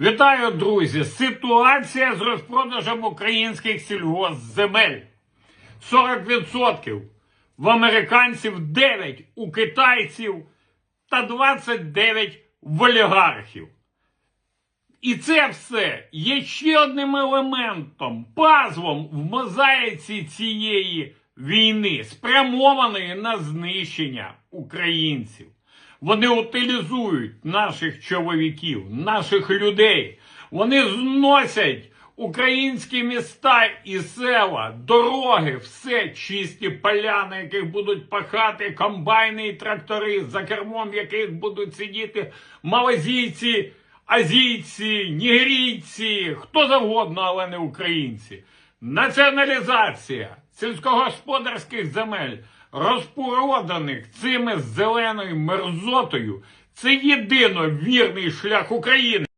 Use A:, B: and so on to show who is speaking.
A: Вітаю, друзі! Ситуація з розпродажем українських сільгоспземель. 40% в американців 9 у китайців та 29 в олігархів. І це все є ще одним елементом, пазвом в мозаїці цієї війни, спрямованої на знищення українців. Вони утилізують наших чоловіків, наших людей. Вони зносять українські міста і села, дороги, все чисті поля, на яких будуть пахати комбайни і трактори, за кермом яких будуть сидіти малазійці, азійці, нігерійці, хто завгодно, але не українці. Націоналізація сільськогосподарських земель, розпроданих цими зеленою мерзотою, це єдино вірний шлях України.